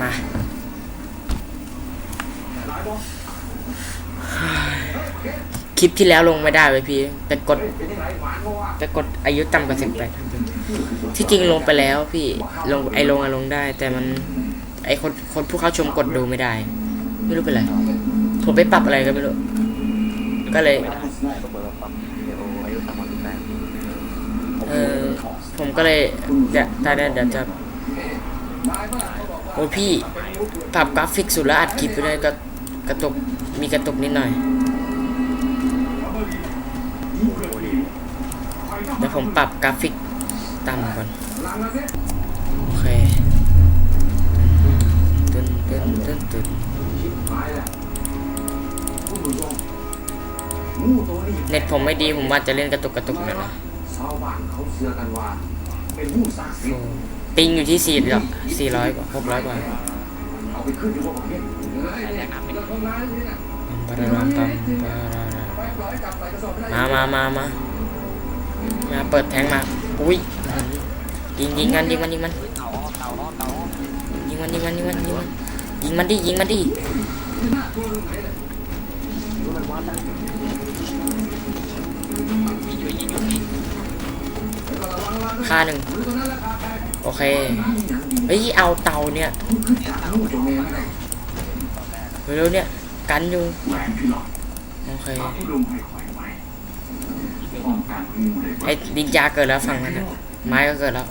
มาคลิปที่แล้วลงไม่ได้เลยพี่แต่กดแต่กดอายุต่ำกว่าสิบแปดที่จริงลงไปแล้วพี่ลงไอลงอะลงได้ แต่มัน ไอคนคนผู้เข้าชมกดดูไม่ได้ ไม่รู้เป็นไรผมไปปรับอะไรก็ไม่รู้ก็เลยเอายุต่ำกว่าสิบแปดเออผมก็เลยเดี๋ยวตอนนี้เดี๋ยวจะ โอ้พี่ปรับกราฟิกสุดแล้วอัดคลิปไปเลยก็กระตุกมีกระตุกนิดหน่อยเดี๋ยวผมปรับกราฟิกต่ำก่อนโอเคตึนตึนตึนตึนเน็ตผมไม่ดีผมว่าจะเล่นกระตุกกระตุกหน่อยนะชาวบ้านเขาเชื่อกันว่าเป็นผู้ศักดิ์สิทธิ์ ปิงอยู่ที่สี่ร้อยสี่ร้อยกว่าหกร้อยกว่าปลารารัมปัมปารามามามามามาเปิดแทงมา อุ้ยยิงยิงมันยิงมันยิงมันยิงมันยิงมันยิงมันยิงมันยิงมันดิยิงมันดิค่าหนึ่ง โอเค เฮ้ย เอาเตาเนี่ยเต่ร็วเนี่ย กันอยู่ โอเค ไอ้ดินยาเกิดแล้วฝั่งนั้นนะไม้ก็เกิดแล้ว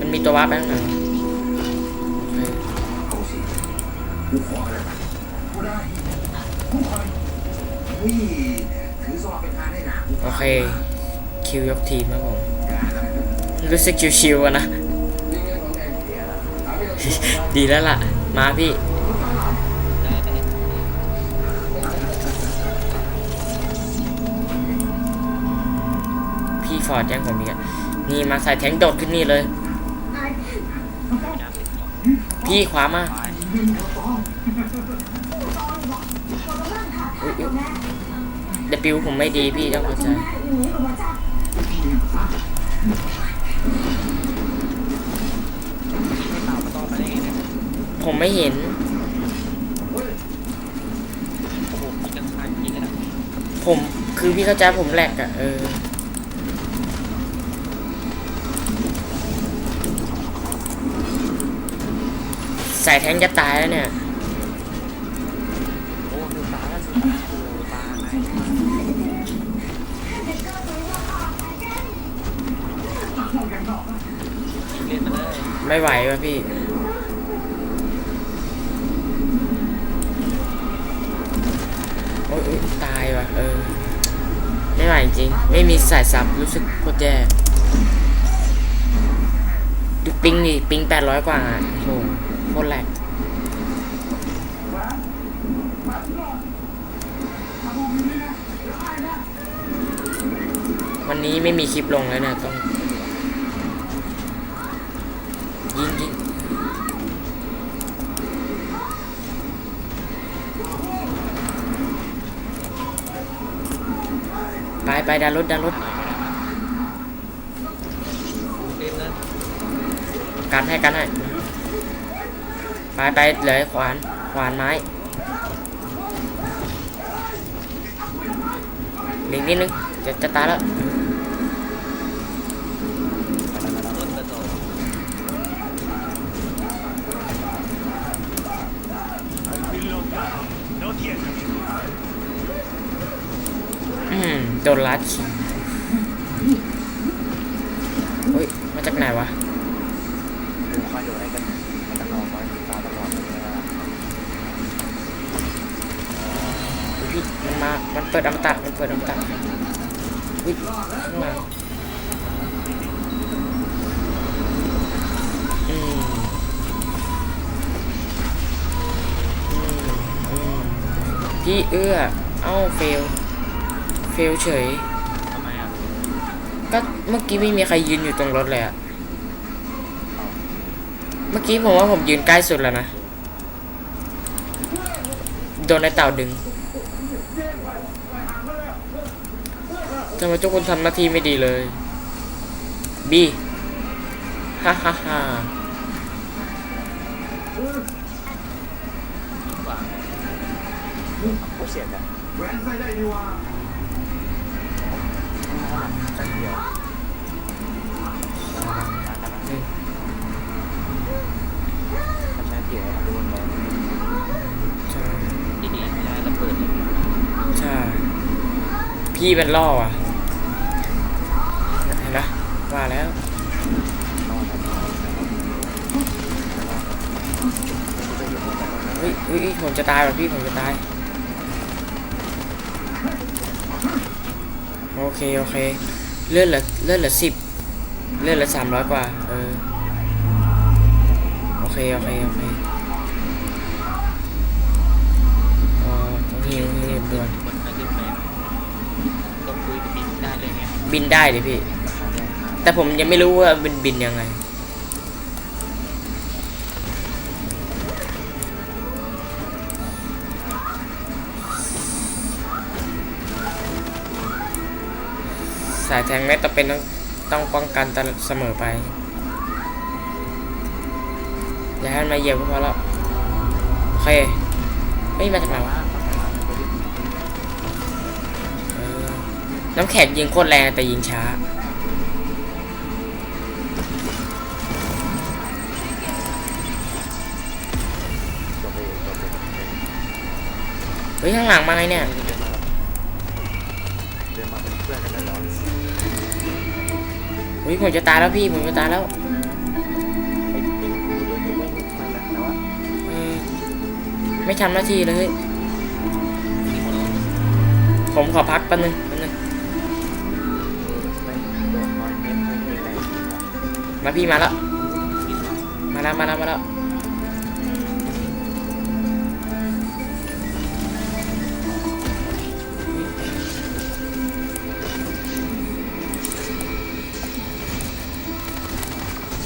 มันมันมีตัววาร์ปไปข้างหลัง คคิวยกทีมครับผม รู้สึกชิวๆอะนะ ดีแล้วล่ะ มาพี่พี่ฟอร์ดแจ้งผมอีกอะนี่มาใส่แทงค์โดดขึ้นนี่เลย พี่ขวามาอุ๊ยอุ๊ยเดบิวผมไม่ดีพี่ต้องเข้าใจ ไม่เต่ามันต้องมาได้ไงเนี่ยผมไม่เห็นโอ้โหยิงกันข้างยิงกันผมคือพี่เข้าใจผมแหลกอะเออ ใส่แทงค์จะตายแล้วเนี่ย ไม่ไหวว่ะพี่ โอ๊ยตายว่ะ เออ ไม่ไหวจริง ไม่มีสายซับรู้สึกโคตรแย่ดูปิงดิปิงแปดร้อยกว่าอะโหโคตรแหลกวันนี้ไม่มีคลิปลงแล้วเนี่ยต้องยิงไปไป ดันรถดันรถเล่นนะกันให้กันให้ไปไปเลยขวานขวานไม้หลิงนิดนึงจะจะตายแล้ว โดนลัดขี่เฮ้ย มาจากไหนวะ ดูคอยดูให้กันให้กันออกไว้ตาตลอดเลยนะอุ๊ยพี่มันมา มันเปิดอมตะ มันเปิดอมตะอุ้ยข้างหลังอืมอืมอืมพี่เอื้อ เอ้าเฟล เฟลเฉย ทำไมอะก็เมื่อกี้ไม่มีใครยืนอยู่ตรงรถเลยอะเมื่อกี้ผมว่าผมยืนใกล้สุดแล้วนะเโดนไอ้เต่าดึงทำไมทุกคนทำหน้าที่ไม่ดีเลย บีฮ่าฮ่าฮ่าผู้เสียกันแหวนใส่ได้ดีว่าตั้งเดียวอืมถ้า ใช้เกี่ยวโดนเลยใช่ที่นี่ไม่ได้ระเบิดเลยใช่ พี่เป็นล่ออะเห็นไหมว่าแล้วเฮ้ยเฮ้ยเฮ้ยผมจะตายว่ะพี่ผมจะตาย โอเค โอเค เลื่อนเหลือเลื่อนเหลือสิบเลื่อนเหลือสามร้อยกว่า เออ โอเค โอเค โอเคเออต้องหิวหิวด่วนมันไม่ขึ้นไปต้องคุยบินได้เลยไงบินได้ดิพี่ แต่ผมยังไม่รู้ว่าบินบินยังไงายแทงไม่ต้องเป็นต้องต้องป้องกันตลอดเสมอไป อย่าให้มันมาเหยียบก็พอแล้วโอเคไม่มาจากไหนวะน้ำแข็งยิงโคตรแรงแต่ยิงช้าเฮ้ยข้างหลังมาไงเนี่ยเดินมาเป็นเพื่อนกันเลยเหร อเฮ้ยผมจะตายแล้วพี่ผมจะตายแล้วไอ้จริงกูด้วยที่ไม่ทันแหละแต่ว่าเออไม่ทำหน้าที่เลยเฮ้ยที่หมดแล้วผมขอพักแป๊บนึงแป๊บนึงไม่โดนน้อยเม็ดไม่มีแรงมาพี่มาแล้วกินแล้ว มาแล้วมาแล้วมาแล้ว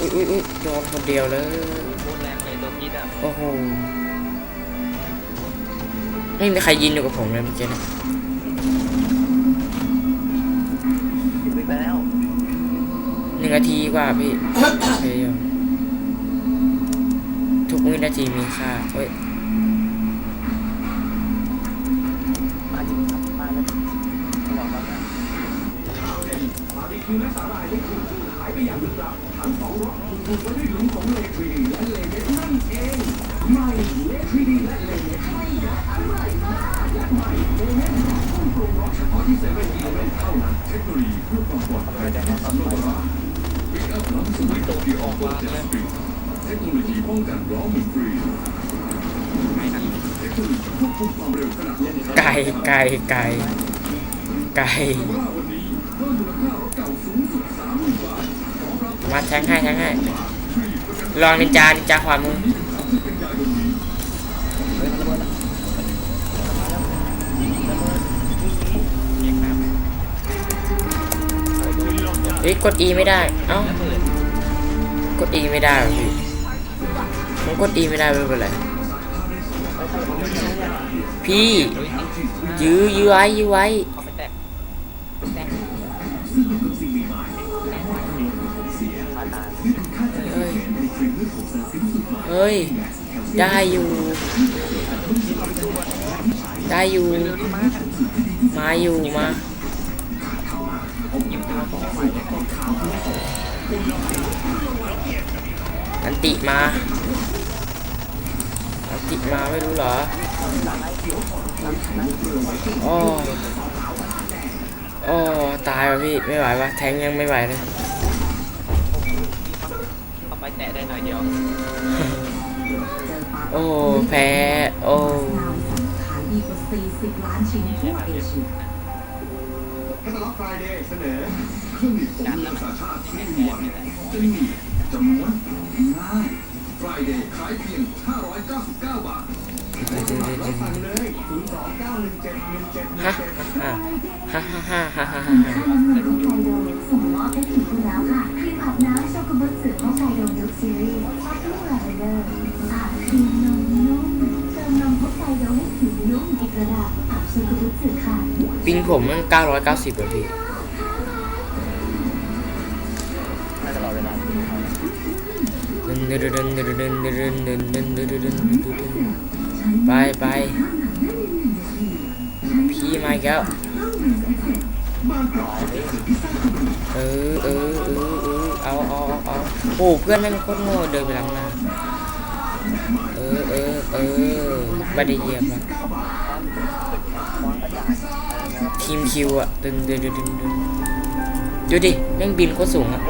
อุ้ยอุ้ยอุ้ยโดนคนเดียวเลยโคตรแรงเลยโดนยิดอะโอ้โหไม่มีใครยินอยู่กับผมเลยเมื่อกี้นะยิงไปแล้วหนึ่งนาทีกว่าพี่ โอเคทุกวินาทีมีค่าเฮ้ย มาจริงครับมาแล้วลองแล้วนะ บาร์บีคิวและสาหร่ายได้ถูกขายไปอย่างลึกลับทั้งสองรสถูกไว้ด้วยหลุมของเลทรีดีและเลเนสนั่นเองใหม่เลทรีดีและเลเนสไม่และอร่อยมากและใหม่เลเนสต้มปรุงรสเฉพาะที่เซเว่นอีเลเวนเท่านั้นเทคโนโลยีเพื่อความปลอดภัยในการโลกราปิกอัพลังสมัยโตเกียวออกมาจากสปริงเทคโนโลยีป้องกันล้อหมุนฟรีไม่นะเทคโนโลไก่ไก่ไก่ มาแทงให้แทงให้ลองนินจานินจาขวามือเฮ้ยระเบิดมาแล้วระเบิดเรียกน้ำไปดูลงกเฮ้ยกด E ไม่ได้ เอ้ากด E ไม่ได้พี่ผมกด E ไม่ได้ไม่เป็นไรพี่ยยื้อยื้อไว้ยื้อไว้ เฮ้ย ได้อยู่ ได้อยู่ มาอยู่มาอันติมาอันติมาไม่รู้เหรอโอ้โอ้ตายว่ะพี่ ไม่ไหววะแทงยังไม่ไหวเลย เข้าไปแตะได้หน่อยเดียวโอ้แพ้โอ้ขายดีกว่า40ล้านชิ้นทั่วเอเชียแคตตาล็อกไฟเดย์เสนอเครื่องดื่มผงเลือดสาชาติที่ไม่มีวันจะมีจำนวนง่ายไฟเดย์ขายเพียง 599 บาท แล้วสั่งเลย029171717ฮ่าฮ่าฮ่าฮ่าฮ่าฮ่าฮ่าค่าน้ำนมฮอกไกโดส่งมอบให้ถึงคุณแล้วค่ะครีมอาบน้ำช็อกโกแลตสึฮอกไกโดมิลค์ซีรีส์ช็อกโกแลตลาเวนเดอร์อาบครีมนมนุ่มเติมนมฮอกไกโดให้ผิวนุ่มอีกระดับอับซูกุบุสึค่ะปิงผมมันเก้าร้อยเก้าสิบอะพี่ได้ตลอดเวลา ไปไปพี่มาอีกแล้วเออเออเออเออเอาเอาเอาเอาโอ้เพื่อนแม่งโคตรโง่เดินไปหลังนาเออเออเออไม่ได้เยียบนะทีมคิวอะดึงดึงดึงดึงดึงดูดิแม่งบินโคตรสูงอะ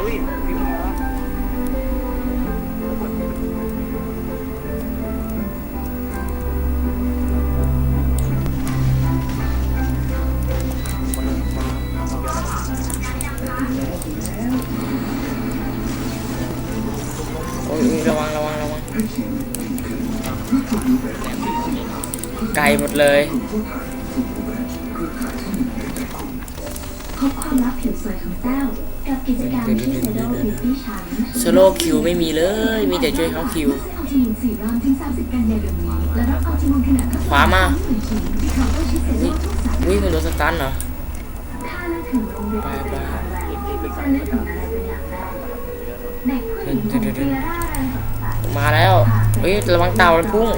อ้ยระวังระวังระวังไกลหมดเลยพบความลับผิวสวยของแต้วกับกิจกรรมที่เซโลบิวตี้ชันเมโซโลคิวไม่มีเลย มีแต่ช่วยเขาคิวขวามาวิ่งเป็นรถสตันเหรอไปไป มาแล้วเฮ้ยระวังเต่าล้วพุ่ง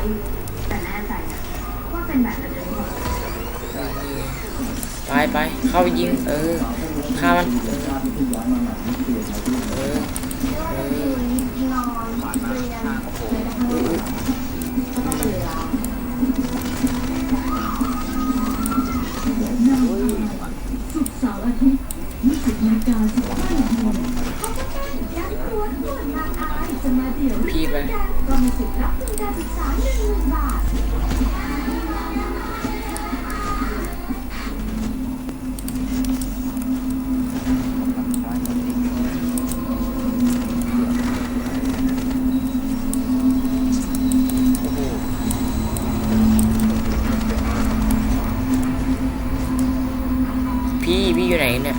ไปไปเข้ายิง เออฆ่ามัน เนี่ย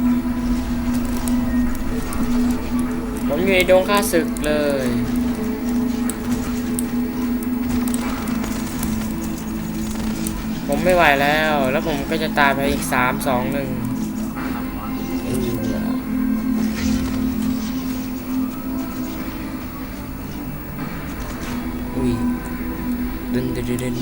ผมอยู่ในดงข้าศึกเลย ผมไม่ไหวแล้ว แล้วผมก็จะตายไปอีกสามสองหนึ่งอุ้ยดึนดึน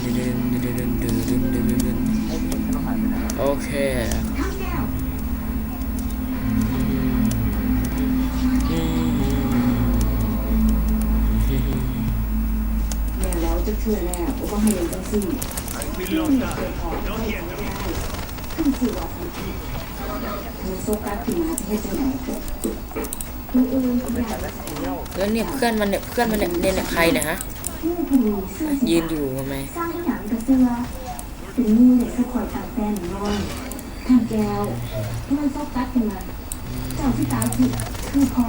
车辆我帮他们更新，因为最好在家里更自我成长。มันโฟกัสถึงมาที่จะไหนก็ดูเอออยากเออเนี่ยเพื่อนมันเนี่ยเพื่อนมันเนี่ยเนี่ยใครนะฮะยืนอยู่ทำไมสร้างหนังกระเสือถึงนี่เนี่ยสักคนต่างแต้มนอนทำแก้วมันโฟกัสถึงมาเจ้าที่ตายคือคือพอ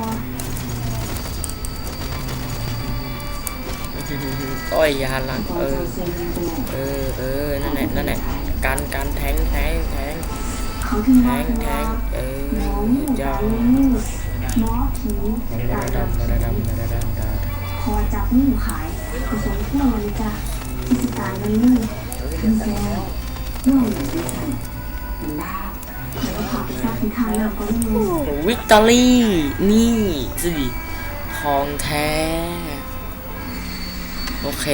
ต้อยยาหลังเออ เออ เออ นั่นแหละ นั่นแหละ การการแทงแทงแทงแทงแทงเออยาวดาดำดาดำดาดำดาพอจับนี่ขายผสมเพื่อมันจะกิจการมันนี่ทำแซ่ร่วมมือใจดาวิศาลีนี่สิทองแท้ โอเค